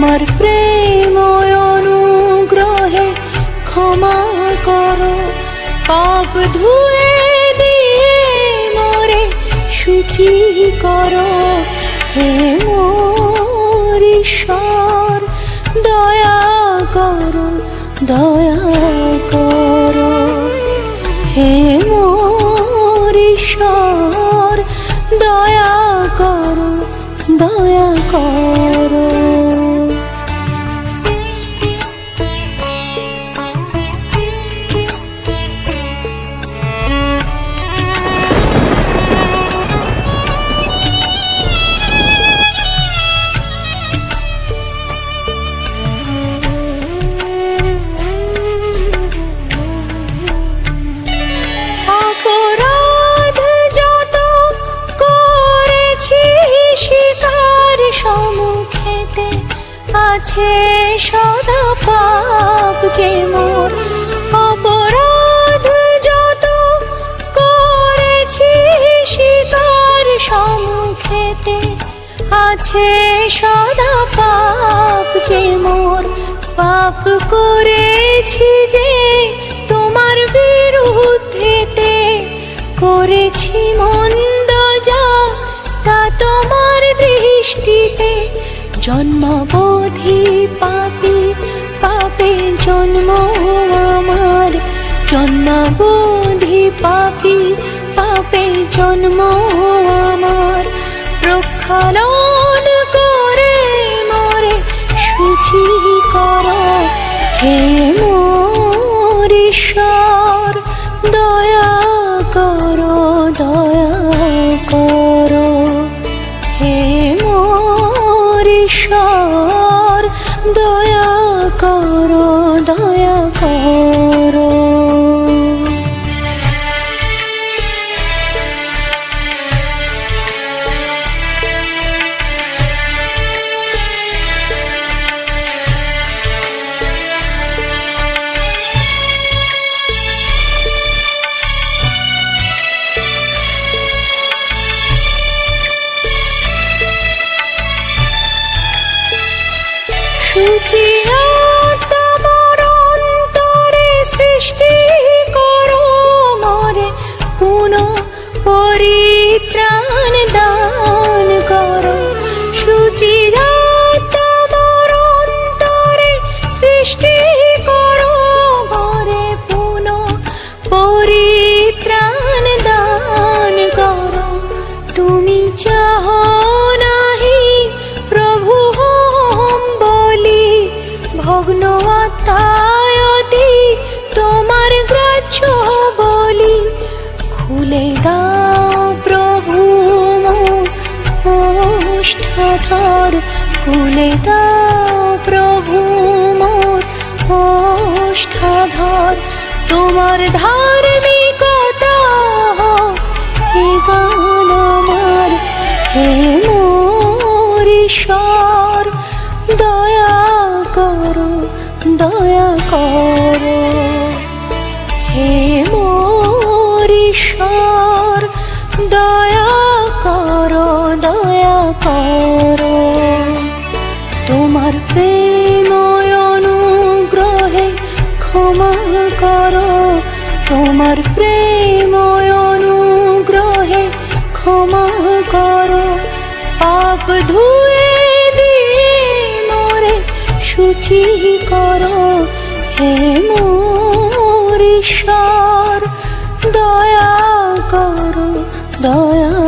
তোমার প্রেম অনুগ্রহে ক্ষমা করো। পাপ ধুয়ে দিয়ে মোরে শুচি করো। হে মোর ঈশ্বর, দয়া করো দয়া করো। হে মোর ঈশ্বর, দয়া করো দয়া করো। আছে সদা পাপ যে মোর অপরাধ যত করেছি শিকার সম্মুখেতে আছে সদা পাপ যে মোর পাপ করেছি যে তোমার বিরুদ্ধেতে করেছি মন্দ যা তা তোমার দৃষ্টিতে জন্মবোধি পাপি পাপে জন্ম আমার। জন্মবোধি পাপি পাপে জন্ম আমার। তোমার ভগ্ন আত্মায়তি তোমার গ্রাহ্য বলি। খুলে দাও প্রভু ওষ্ঠাধর খুলে দাও প্রভু মোর তোমার ধার্মিকতা ঈশ্বর, দয়া করো দয়া করো। তোমার প্রেম অনুগ্রহে ক্ষমা করো। তোমার প্রেম অনুগ্রহে ক্ষমা করো। পাপ ধুয়ে দিয়ে মোরে সুচি করো। হে মোর ঈশ্বর দয়া করো দয়া